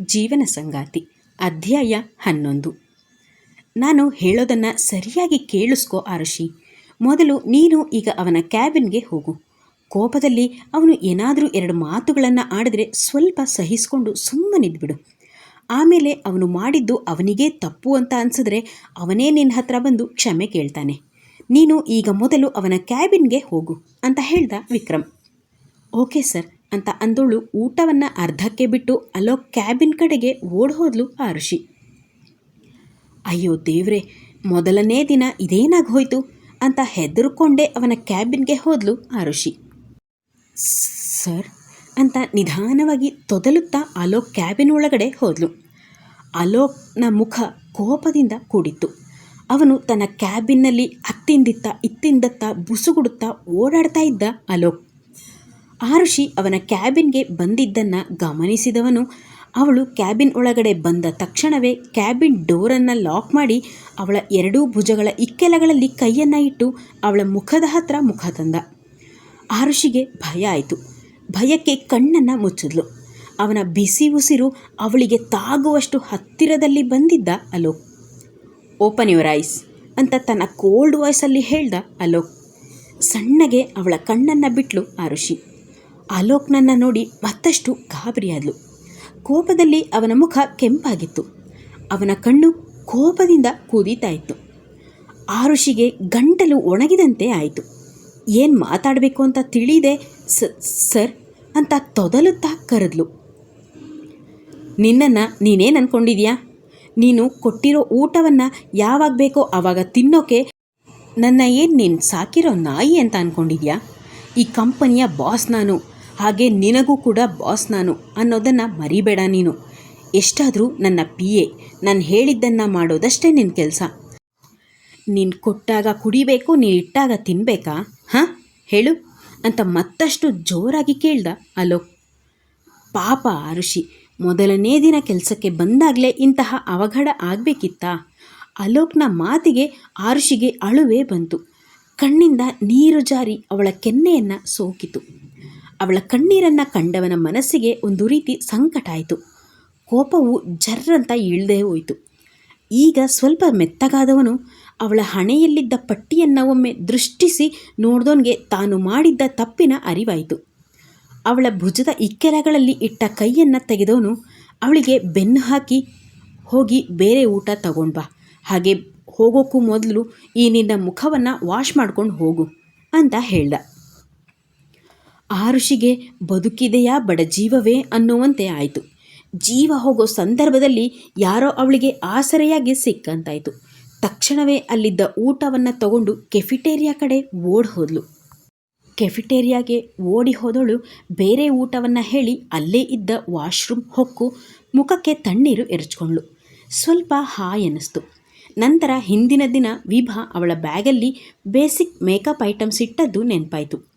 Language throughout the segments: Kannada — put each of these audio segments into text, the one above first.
ಜೀವನ ಸಂಗಾತಿ, ಅಧ್ಯಾಯ ಹನ್ನೊಂದು. ನಾನು ಹೇಳೋದನ್ನು ಸರಿಯಾಗಿ ಕೇಳಿಸ್ಕೋ ಆರುಷಿ. ಮೊದಲು ನೀನು ಈಗ ಅವನ ಕ್ಯಾಬಿನ್ಗೆ ಹೋಗು. ಕೋಪದಲ್ಲಿ ಅವನು ಏನಾದರೂ ಎರಡು ಮಾತುಗಳನ್ನು ಆಡಿದ್ರೆ ಸ್ವಲ್ಪ ಸಹಿಸ್ಕೊಂಡು ಸುಮ್ಮನಿದ್ಬಿಡು ಆಮೇಲೆ ಅವನು ಮಾಡಿದ್ದು ಅವನಿಗೇ ತಪ್ಪು ಅಂತ ಅನಿಸಿದ್ರೆ ಅವನೇ ನಿನ್ನ ಹತ್ರ ಬಂದು ಕ್ಷಮೆ ಕೇಳ್ತಾನೆ. ನೀನು ಈಗ ಮೊದಲು ಅವನ ಕ್ಯಾಬಿನ್ಗೆ ಹೋಗು ಅಂತ ಹೇಳ್ದ ವಿಕ್ರಮ್. Okay sir. ಅಂತ ಅಂದೋಳು ಊಟವನ್ನು ಅರ್ಧಕ್ಕೆ ಬಿಟ್ಟು ಅಲ್ಲೋ ಕ್ಯಾಬಿನ್ ಕಡೆಗೆ ಓಡ್ ಹೋದ್ಲು ಆರುಷಿ ಅಯ್ಯೋ ದೇವ್ರೆ, ಮೊದಲನೇ ದಿನ ಇದೇನಾಗಿ ಹೋಯ್ತು ಅಂತ ಹೆದರ್ಕೊಂಡೇ ಅವನ ಕ್ಯಾಬಿನ್ಗೆ ಹೋದ್ಲು ಆರುಷಿ ಸರ್ ಅಂತ ನಿಧಾನವಾಗಿ ತೊದಲುತ್ತಾ ಅಲೋಕ್ ಕ್ಯಾಬಿನ್ ಒಳಗಡೆ ಹೋದ್ಲು. ಅಲೋಕ್ನ ಮುಖ ಕೋಪದಿಂದ ಕೂಡಿತ್ತು. ಅವನು ತನ್ನ ಕ್ಯಾಬಿನ್ನಲ್ಲಿ ಅತ್ತಿಂದಿತ್ತ ಇತ್ತಿಂದತ್ತ ಬುಸುಗುಡುತ್ತಾ ಓಡಾಡ್ತಾ ಇದ್ದ ಅಲೋಕ್ ಆರುಷಿ ಅವನ ಕ್ಯಾಬಿನ್ಗೆ ಬಂದಿದ್ದನ್ನು ಗಮನಿಸಿದವನು, ಅವಳು ಕ್ಯಾಬಿನ್ ಒಳಗಡೆ ಬಂದ ತಕ್ಷಣವೇ ಕ್ಯಾಬಿನ್ ಡೋರನ್ನು ಲಾಕ್ ಮಾಡಿ ಅವಳ ಎರಡೂ ಭುಜಗಳ ಇಕ್ಕೆಲಗಳಲ್ಲಿ ಕೈಯನ್ನು ಇಟ್ಟು ಅವಳ ಮುಖದ ಹತ್ರ ಮುಖ ತಂದ. ಆರುಷಿಗೆ ಭಯ ಆಯಿತು. ಭಯಕ್ಕೆ ಕಣ್ಣನ್ನು ಮುಚ್ಚಿದ್ಲು. ಅವನ ಬಿಸಿ ಉಸಿರು ಅವಳಿಗೆ ತಾಗುವಷ್ಟು ಹತ್ತಿರದಲ್ಲಿ ಬಂದಿದ್ದ ಅಲೋಕ್. ಓಪನ್ ಯುವರ್ ಐಸ್ ಅಂತ ತನ್ನ ಕೋಲ್ಡ್ ವಾಯ್ಸಲ್ಲಿ ಹೇಳ್ದ ಅಲೋಕ್. ಸಣ್ಣಗೆ ಅವಳ ಕಣ್ಣನ್ನು ಬಿಟ್ಲು ಆರುಷಿ ಅಲೋಕ್ನನ್ನು ನೋಡಿ ಮತ್ತಷ್ಟು ಗಾಬರಿಯಾದ್ಲು. ಕೋಪದಲ್ಲಿ ಅವನ ಮುಖ ಕೆಂಪಾಗಿತ್ತು. ಅವನ ಕಣ್ಣು ಕೋಪದಿಂದ ಕೂದಿತಾ ಇತ್ತು ಆರುಷಿಗೆ ಗಂಟಲು ಒಣಗಿದಂತೆ ಆಯಿತು. ಏನು ಮಾತಾಡಬೇಕು ಅಂತ ತಿಳಿದೆ ಸರ್ ಅಂತ ತೊದಲುತ್ತಾ ಕರೆದ್ಲು. ನಿನ್ನನ್ನು ನೀನೇನು ಅಂದ್ಕೊಂಡಿದ್ಯಾ ನೀನು ಕೊಟ್ಟಿರೋ ಊಟವನ್ನು ಯಾವಾಗ ಬೇಕೋ ಆವಾಗ ತಿನ್ನೋಕೆ ನನ್ನ ಏನು ನೀನು ಸಾಕಿರೋ ನಾಯಿ ಅಂತ ಅಂದ್ಕೊಂಡಿದ್ಯಾ ಈ ಕಂಪನಿಯ ಬಾಸ್ ನಾನು ಹಾಗೆ ನಿನಗೂ ಕೂಡ ಬಾಸ್ ನಾನು ಅನ್ನೋದನ್ನು ಮರಿಬೇಡ ನೀನು. ಎಷ್ಟಾದರೂ ನನ್ನ ಪಿ ಎ ನಾನು ಹೇಳಿದ್ದನ್ನು ಮಾಡೋದಷ್ಟೇ ನಿನ್ನ ಕೆಲಸ. ನೀನು ಕೊಟ್ಟಾಗ ಕುಡಿಬೇಕು, ನೀನು ಇಟ್ಟಾಗ ತಿನ್ನಬೇಕಾ ಹಾಂ? ಹೇಳು. ಅಂತ ಮತ್ತಷ್ಟು ಜೋರಾಗಿ ಕೇಳ್ದ ಅಲೋಕ್. ಪಾಪ ಋಷಿ ಮೊದಲನೇ ದಿನ ಕೆಲಸಕ್ಕೆ ಬಂದಾಗಲೇ ಇಂತಹ ಅವಘಡ ಆಗಬೇಕಿತ್ತಾ? ಅಲೋಕ್ನ ಮಾತಿಗೆ ಆರುಷಿಗೆ ಅಳುವೆ ಬಂತು. ಕಣ್ಣಿಂದ ನೀರು ಜಾರಿ ಅವಳ ಕೆನ್ನೆಯನ್ನು ಸೋಕಿತು. ಅವಳ ಕಣ್ಣೀರನ್ನು ಕಂಡವನ ಮನಸ್ಸಿಗೆ ಒಂದು ರೀತಿ ಸಂಕಟ ಆಯಿತು. ಕೋಪವು ಜರ್ರಂತ ಇಳ್ದೇ ಹೋಯಿತು. ಈಗ ಸ್ವಲ್ಪ ಮೆತ್ತಗಾದವನು ಅವಳ ಹಣೆಯಲ್ಲಿದ್ದ ಪಟ್ಟಿಯನ್ನು ಒಮ್ಮೆ ದೃಷ್ಟಿಸಿ ನೋಡ್ದೋನ್ಗೆ ತಾನು ಮಾಡಿದ್ದ ತಪ್ಪಿನ ಅರಿವಾಯಿತು. ಅವಳ ಭುಜದ ಇಕ್ಕೆಲಗಳಲ್ಲಿ ಇಟ್ಟ ಕೈಯನ್ನು ತೆಗೆದವನು ಅವಳಿಗೆ ಬೆನ್ನು ಹಾಕಿ, ಹೋಗಿ ಬೇರೆ ಊಟ ತಗೊಂಡು ಬಾ. ಹಾಗೆ ಹೋಗೋಕ್ಕೂ ಮೊದಲು ಈ ನಿನ್ನ ಮುಖವನ್ನು ವಾಶ್ ಮಾಡ್ಕೊಂಡು ಹೋಗು ಅಂತ ಹೇಳ್ದ. ಆ ಋಷಿಗೆ ಬದುಕಿದೆಯಾ ಬಡ ಜೀವವೇ ಅನ್ನುವಂತೆ ಆಯಿತು. ಜೀವ ಹೋಗೋ ಸಂದರ್ಭದಲ್ಲಿ ಯಾರೋ ಅವಳಿಗೆ ಆಸರೆಯಾಗಿ ಸಿಕ್ಕಂತಾಯಿತು. ತಕ್ಷಣವೇ ಅಲ್ಲಿದ್ದ ಊಟವನ್ನು ತಗೊಂಡು ಕೆಫಿಟೇರಿಯಾ ಕಡೆ ಓಡಿ ಹೋದಳು ಕೆಫಿಟೇರಿಯಾಗೆ ಓಡಿ ಹೋದಳು ಬೇರೆ ಊಟವನ್ನು ಹೇಳಿ ಅಲ್ಲೇ ಇದ್ದ ವಾಶ್ರೂಮ್ ಹೊಕ್ಕು ಮುಖಕ್ಕೆ ತಣ್ಣೀರು ಎರಚ್ಕೊಂಡ್ಳು. ಸ್ವಲ್ಪ ಹಾಯ್ ಅನ್ನಿಸ್ತು. ನಂತರ ಹಿಂದಿನ ದಿನ ವಿಭಾ ಅವಳ ಬ್ಯಾಗಲ್ಲಿ ಬೇಸಿಕ್ ಮೇಕಪ್ ಐಟಮ್ಸ್ ಇಟ್ಟದ್ದು ನೆನಪಾಯಿತು.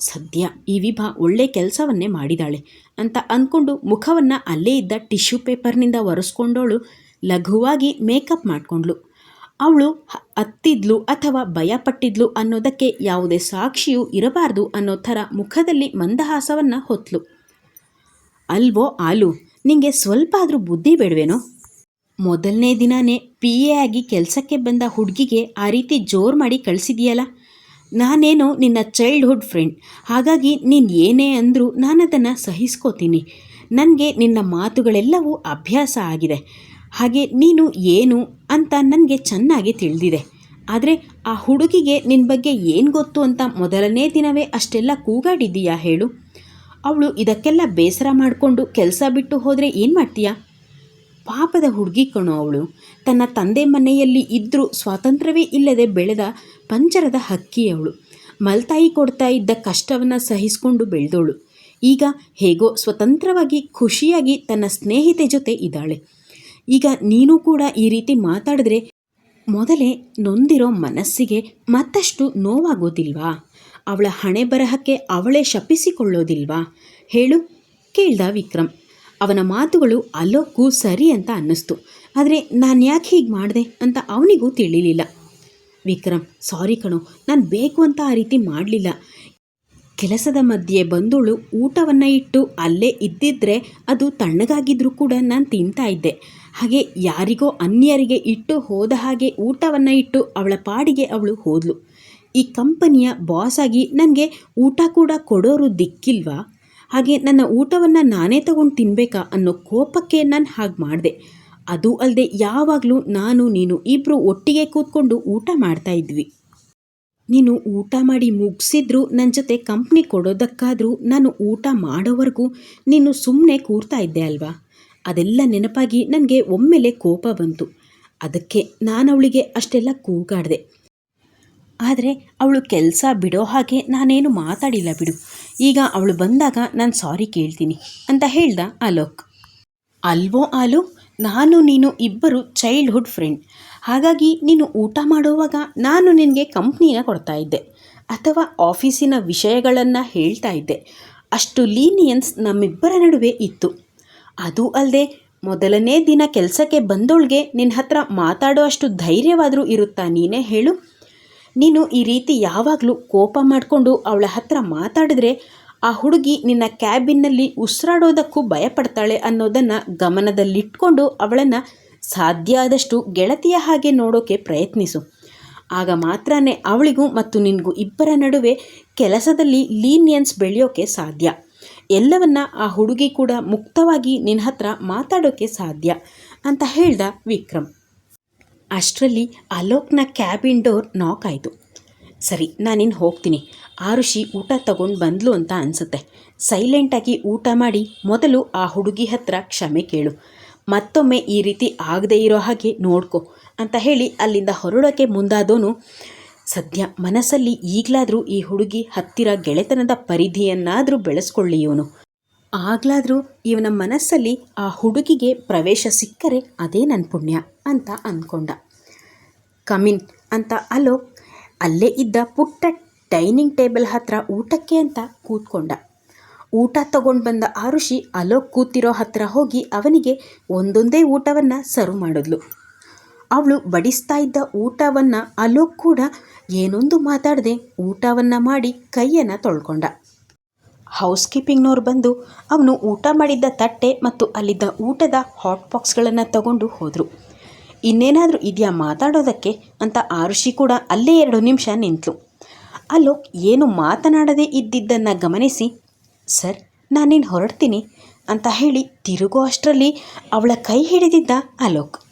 ಸದ್ಯ ಈ ವಿಭಾ ಒಳ್ಳೆ ಕೆಲಸವನ್ನೇ ಮಾಡಿದಾಳೆ ಅಂತ ಅಂದ್ಕೊಂಡು ಮುಖವನ್ನು ಅಲ್ಲೇ ಇದ್ದ ಟಿಶ್ಯೂ ಪೇಪರ್ನಿಂದ ಒರೆಸ್ಕೊಂಡವಳು ಲಘುವಾಗಿ ಮೇಕಪ್ ಮಾಡಿಕೊಂಡ್ಳು. ಅವಳು ಹತ್ತಿದ್ಲು ಅಥವಾ ಭಯಪಟ್ಟಿದ್ಲು ಅನ್ನೋದಕ್ಕೆ ಯಾವುದೇ ಸಾಕ್ಷಿಯೂ ಇರಬಾರ್ದು ಅನ್ನೋ ಥರ ಮುಖದಲ್ಲಿ ಮಂದಹಾಸವನ್ನು ಹೊತ್ತಳು ಅಲ್ವೋ ಆಲು, ನಿಂಗೆ ಸ್ವಲ್ಪ ಆದರೂ ಬುದ್ಧಿ ಬೇಡವೇನೋ? ಮೊದಲನೇ ದಿನನೇ ಪಿ ಎ ಆಗಿ ಕೆಲಸಕ್ಕೆ ಬಂದ ಹುಡುಗಿಗೆ ಆ ರೀತಿ ಜೋರು ಮಾಡಿ ಕಳಿಸಿದೆಯಲ್ಲ ನಾನೇನೋ ನಿನ್ನ ಚೈಲ್ಡ್ಹುಡ್ ಫ್ರೆಂಡ್ ಹಾಗಾಗಿ ನೀನು ಏನೇ ಅಂದರೂ ನಾನು ಅದನ್ನು ಸಹಿಸ್ಕೋತೀನಿ. ನನಗೆ ನಿನ್ನ ಮಾತುಗಳೆಲ್ಲವೂ ಅಭ್ಯಾಸ ಆಗಿದೆ. ಹಾಗೆ ನೀನು ಏನು ಅಂತ ನನಗೆ ಚೆನ್ನಾಗಿ ತಿಳಿದಿದೆ. ಆದರೆ ಆ ಹುಡುಗಿಗೆ ನಿನ್ನ ಬಗ್ಗೆ ಏನು ಗೊತ್ತು ಅಂತ ಮೊದಲನೇ ದಿನವೇ ಅಷ್ಟೆಲ್ಲ ಕೂಗಾಡಿದ್ದೀಯಾ ಹೇಳು? ಅವಳು ಇದಕ್ಕೆಲ್ಲ ಬೇಸರ ಮಾಡಿಕೊಂಡು ಕೆಲಸ ಬಿಟ್ಟು ಹೋದರೆ ಏನು ಮಾಡ್ತೀಯಾ? ಪಾಪದ ಹುಡುಗಿ ಕಣೋ ಅವಳು. ತನ್ನ ತಂದೆ ಮನೆಯಲ್ಲಿ ಇದ್ದರೂ ಸ್ವಾತಂತ್ರ್ಯವೇ ಇಲ್ಲದೆ ಬೆಳೆದ ಪಂಜರದ ಹಕ್ಕಿ ಅವಳು. ಮಲ್ತಾಯಿ ಕೊಡ್ತಾ ಇದ್ದ ಕಷ್ಟವನ್ನು ಸಹಿಸಿಕೊಂಡು ಬೆಳೆದವಳು ಈಗ ಹೇಗೋ ಸ್ವತಂತ್ರವಾಗಿ ಖುಷಿಯಾಗಿ ತನ್ನ ಸ್ನೇಹಿತೆ ಜೊತೆ ಇದ್ದಾಳೆ. ಈಗ ನೀನು ಕೂಡ ಈ ರೀತಿ ಮಾತಾಡಿದ್ರೆ ಮೊದಲೇ ನೊಂದಿರೋ ಮನಸ್ಸಿಗೆ ಮತ್ತಷ್ಟು ನೋವಾಗೋದಿಲ್ವಾ? ಅವಳ ಹಣೆ ಬರಹಕ್ಕೆ ಅವಳೇ ಶಪಿಸಿಕೊಳ್ಳೋದಿಲ್ವಾ? ಹೇಳು, ಕೇಳ್ದ ವಿಕ್ರಮ್. ಅವನ ಮಾತುಗಳು ಅಲ್ಲೋಕ್ಕೂ ಸರಿ ಅಂತ ಅನ್ನಿಸ್ತು. ಆದರೆ ನಾನು ಯಾಕೆ ಹೀಗೆ ಮಾಡಿದೆ ಅಂತ ಅವನಿಗೂ ತಿಳಿಲಿಲ್ಲ. ವಿಕ್ರಮ್, ಸಾರಿ ಕಣೋ, ನಾನು ಬೇಕು ಅಂತ ಆ ರೀತಿ ಮಾಡಲಿಲ್ಲ. ಕೆಲಸದ ಮಧ್ಯೆ ಬಂದೋಳು ಊಟವನ್ನು ಇಟ್ಟು ಅಲ್ಲೇ ಇದ್ದಿದ್ದರೆ ಅದು ತಣ್ಣಗಾಗಿದ್ರೂ ಕೂಡ ನಾನು ತಿಂತಾ ಇದ್ದೆ. ಹಾಗೆ ಯಾರಿಗೋ ಅನ್ಯರಿಗೆ ಇಟ್ಟು ಹೋದ ಹಾಗೆ ಊಟವನ್ನು ಇಟ್ಟು ಅವಳ ಪಾಡಿಗೆ ಅವಳು ಹೋದಳು ಈ ಕಂಪನಿಯ ಬಾಸ್ ಆಗಿ ನನಗೆ ಊಟ ಕೂಡ ಕೊಡೋರು ದಿಕ್ಕಿಲ್ವಾ? ಹಾಗೆ ನನ್ನ ಊಟವನ್ನು ನಾನೇ ತಗೊಂಡು ತಿನ್ನಬೇಕಾ ಅನ್ನೋ ಕೋಪಕ್ಕೆ ನಾನು ಹಾಗೆ ಮಾಡಿದೆ. ಅದು ಅಲ್ಲದೆ ಯಾವಾಗಲೂ ನಾನು, ನೀನು ಇಬ್ಬರು ಒಟ್ಟಿಗೆ ಕೂತ್ಕೊಂಡು ಊಟ ಮಾಡ್ತಾ ಇದ್ವಿ. ನೀನು ಊಟ ಮಾಡಿ ಮುಗಿಸಿದ್ರು ನನ್ನ ಜೊತೆ ಕಂಪ್ನಿ ಕೊಡೋದಕ್ಕಾದರೂ ನಾನು ಊಟ ಮಾಡೋವರೆಗೂ ನೀನು ಸುಮ್ಮನೆ ಕೂರ್ತಾ ಇದ್ದೆ ಅಲ್ವಾ? ಅದೆಲ್ಲ ನೆನಪಾಗಿ ನನಗೆ ಒಮ್ಮೆಲೆ ಕೋಪ ಬಂತು. ಅದಕ್ಕೆ ನಾನು ಅವಳಿಗೆ ಅಷ್ಟೆಲ್ಲ ಕೂಗಾಡಿದೆ. ಆದರೆ ಅವಳು ಕೆಲಸ ಬಿಡೋ ಹಾಗೆ ನಾನೇನು ಮಾತಾಡಿಲ್ಲ ಬಿಡು. ಈಗ ಅವಳು ಬಂದಾಗ ನಾನು ಸಾರಿ ಕೇಳ್ತೀನಿ ಅಂತ ಹೇಳ್ದ ಅಲೋಕ್. ಅಲ್ವೋ ಆಲು, ನಾನು ನೀನು ಇಬ್ಬರು ಚೈಲ್ಡ್ಹುಡ್ ಫ್ರೆಂಡ್ ಹಾಗಾಗಿ ನೀನು ಊಟ ಮಾಡುವಾಗ ನಾನು ನಿನಗೆ ಕಂಪ್ನಿನ ಕೊಡ್ತಾ ಇದ್ದೆ. ಅಥವಾ ಆಫೀಸಿನ ವಿಷಯಗಳನ್ನು ಹೇಳ್ತಾ ಇದ್ದೆ. ಅಷ್ಟು ಲೀನಿಯನ್ಸ್ ನಮ್ಮಿಬ್ಬರ ನಡುವೆ ಇತ್ತು. ಅದು ಅಲ್ಲದೆ ಮೊದಲನೇ ದಿನ ಕೆಲಸಕ್ಕೆ ಬಂದೋಳ್ಗೆ ನಿನ್ನ ಹತ್ರ ಮಾತಾಡೋ ಅಷ್ಟು ಧೈರ್ಯವಾದರೂ ಇರುತ್ತಾ ನೀನೇ ಹೇಳು? ನೀನು ಈ ರೀತಿ ಯಾವಾಗಲೂ ಕೋಪ ಮಾಡಿಕೊಂಡು ಅವಳ ಹತ್ರ ಮಾತಾಡಿದ್ರೆ ಆ ಹುಡುಗಿ ನಿನ್ನ ಕ್ಯಾಬಿನ್ನಲ್ಲಿ ಉಸಿರಾಡೋದಕ್ಕೂ ಭಯಪಡ್ತಾಳೆ ಅನ್ನೋದನ್ನು ಗಮನದಲ್ಲಿಟ್ಕೊಂಡು ಅವಳನ್ನು ಸಾಧ್ಯ ಆದಷ್ಟು ಗೆಳತಿಯ ಹಾಗೆ ನೋಡೋಕೆ ಪ್ರಯತ್ನಿಸು. ಆಗ ಮಾತ್ರ ಅವಳಿಗೂ ಮತ್ತು ನಿನಗೂ ಇಬ್ಬರ ನಡುವೆ ಕೆಲಸದಲ್ಲಿ ಲೀನಿಯನ್ಸ್ ಬೆಳೆಯೋಕೆ ಸಾಧ್ಯ. ಎಲ್ಲವನ್ನ ಆ ಹುಡುಗಿ ಕೂಡ ಮುಕ್ತವಾಗಿ ನಿನ್ನ ಹತ್ರ ಮಾತಾಡೋಕ್ಕೆ ಸಾಧ್ಯ ಅಂತ ಹೇಳ್ದ ವಿಕ್ರಮ್. ಅಷ್ಟರಲ್ಲಿ ಅಲೋಕ್ನ ಕ್ಯಾಬಿನ್ ಡೋರ್ ನಾಕ್ ಆಯಿತು. ಸರಿ ನಾನಿನ್ನು ಹೋಗ್ತೀನಿ. ಆ ಋಷಿ ಊಟ ತಗೊಂಡು ಬಂದ್ಲು ಅಂತ ಅನಿಸುತ್ತೆ. ಸೈಲೆಂಟಾಗಿ ಊಟ ಮಾಡಿ ಮೊದಲು ಆ ಹುಡುಗಿ ಹತ್ರ ಕ್ಷಮೆ ಕೇಳು. ಮತ್ತೊಮ್ಮೆ ಈ ರೀತಿ ಆಗದೇ ಇರೋ ಹಾಗೆ ನೋಡ್ಕೊ ಅಂತ ಹೇಳಿ ಅಲ್ಲಿಂದ ಹೊರಡೋಕ್ಕೆ ಮುಂದಾದೋನು, ಸದ್ಯ ಮನಸ್ಸಲ್ಲಿ ಈಗಲಾದರೂ ಈ ಹುಡುಗಿ ಹತ್ತಿರ ಗೆಳೆತನದ ಪರಿಧಿಯನ್ನಾದರೂ ಬೆಳೆಸ್ಕೊಳ್ಳಿ ಇವನು ಆಗ್ಲಾದರೂ ಇವನ ಮನಸ್ಸಲ್ಲಿ ಆ ಹುಡುಗಿಗೆ ಪ್ರವೇಶ ಸಿಕ್ಕರೆ ಅದೇ ನನ್ನ ಪುಣ್ಯ ಅಂತ ಅಂದ್ಕೊಂಡ ಕಮಿನ್ ಅಂತ ಅಲೋಕ್ ಅಲ್ಲೇ ಇದ್ದ ಪುಟ್ಟ ಡೈನಿಂಗ್ ಟೇಬಲ್ ಹತ್ರ ಊಟಕ್ಕೆ ಅಂತ ಕೂತ್ಕೊಂಡ. ಊಟ ತಗೊಂಡು ಬಂದ ಆರುಷಿ ಅಲೋಕ್ ಕೂತಿರೋ ಹತ್ರ ಹೋಗಿ ಅವನಿಗೆ ಒಂದೊಂದೇ ಊಟವನ್ನು ಸರ್ವ್ ಮಾಡಿದ್ಲು. ಅವಳು ಬಡಿಸ್ತಾ ಇದ್ದ ಊಟವನ್ನು ಅಲೋಕ್ ಕೂಡ ಏನೊಂದು ಮಾತಾಡದೆ ಊಟವನ್ನು ಮಾಡಿ ಕೈಯನ್ನು ತೊಳ್ಕೊಂಡ. ಹೌಸ್ ಕೀಪಿಂಗ್ನವ್ರು ಬಂದು ಅವನು ಊಟ ಮಾಡಿದ್ದ ತಟ್ಟೆ ಮತ್ತು ಅಲ್ಲಿದ್ದ ಊಟದ ಹಾಟ್ ಬಾಕ್ಸ್ಗಳನ್ನು ತಗೊಂಡು ಹೋದರು. ಇನ್ನೇನಾದರೂ ಇದೆಯಾ ಮಾತಾಡೋದಕ್ಕೆ? ಅಂತ ಆರುಷಿ ಕೂಡ ಅಲ್ಲೇ ಎರಡು ನಿಮಿಷ ನಿಂತಳು ಅಲೋಕ್ ಏನು ಮಾತನಾಡದೇ ಇದ್ದಿದ್ದನ್ನು ಗಮನಿಸಿ, ಸರ್, ನಾನೇನು ಹೊರಡ್ತೀನಿ? ಅಂತ ಹೇಳಿ ತಿರುಗೋ ಅಷ್ಟರಲ್ಲಿ ಅವಳ ಕೈ ಹಿಡಿದಿದ್ದ ಅಲೋಕ್.